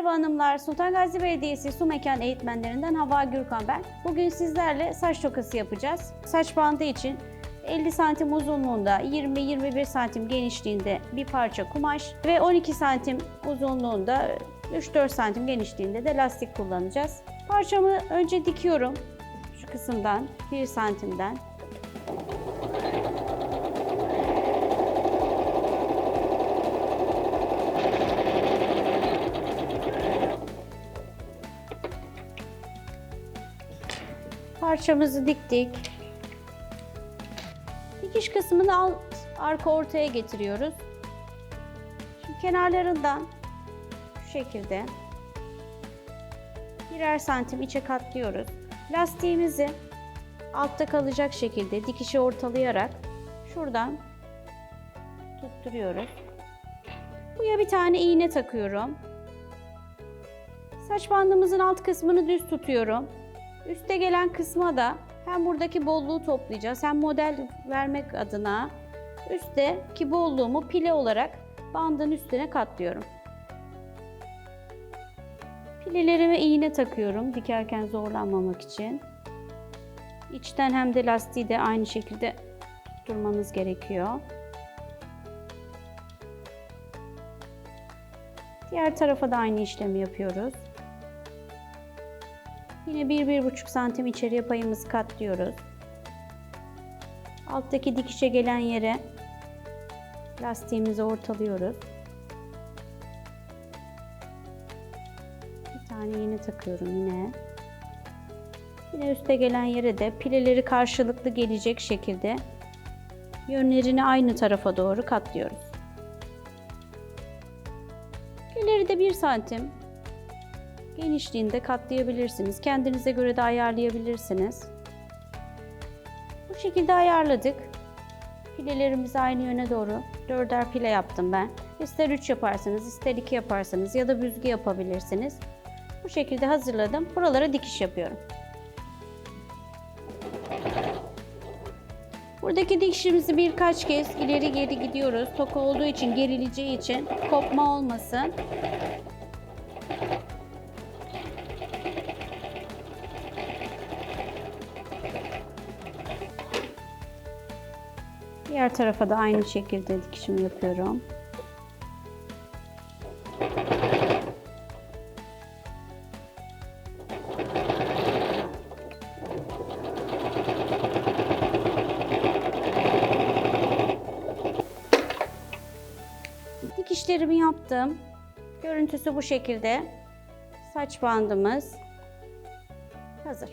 Merhaba hanımlar, Sultan Gazi Belediyesi Su Mekan Eğitmenlerinden Hava Gürkan ben. Bugün sizlerle saç tokası yapacağız. Saç bandı için 50 santim uzunluğunda, 20-21 santim genişliğinde bir parça kumaş ve 12 santim uzunluğunda 3-4 santim genişliğinde de lastik kullanacağız. Parçamı önce dikiyorum şu kısımdan, 1 santimden. Parçamızı diktik. Dikiş kısmını alt, arka ortaya getiriyoruz. Şimdi kenarlarından şu şekilde birer santim içe katlıyoruz. Lastiğimizi altta kalacak şekilde dikişi ortalayarak şuradan tutturuyoruz. Buraya bir tane iğne takıyorum. Saç bandımızın alt kısmını düz tutuyorum. Üste gelen kısma da hem buradaki bolluğu toplayacağız hem model vermek adına üstteki bolluğumu pile olarak bandın üstüne katlıyorum. Pilelerime iğne takıyorum dikerken zorlanmamak için. İçten hem de lastiği de aynı şekilde tutturmanız gerekiyor. Diğer tarafa da aynı işlemi yapıyoruz. Yine 1-1,5 santim içeriye payımızı katlıyoruz. Alttaki dikişe gelen yere lastiğimizi ortalıyoruz. Bir tane iğne takıyorum yine. Yine üste gelen yere de pileleri karşılıklı gelecek şekilde yönlerini aynı tarafa doğru katlıyoruz. Pileleri de 1 santim genişliğinde katlayabilirsiniz. Kendinize göre de ayarlayabilirsiniz. Bu şekilde ayarladık. Pilelerimizi aynı yöne doğru dörder pile yaptım ben. İster 3 yaparsınız, ister 2 yaparsanız ya da büzgü yapabilirsiniz. Bu şekilde hazırladım. Buralara dikiş yapıyorum. Buradaki dikişimizi birkaç kez ileri geri gidiyoruz. Toka olduğu için, gerileceği için kopma olmasın. Diğer tarafa da aynı şekilde dikişim yapıyorum. Dikişlerimi yaptım. Görüntüsü bu şekilde. Saç bandımız hazır.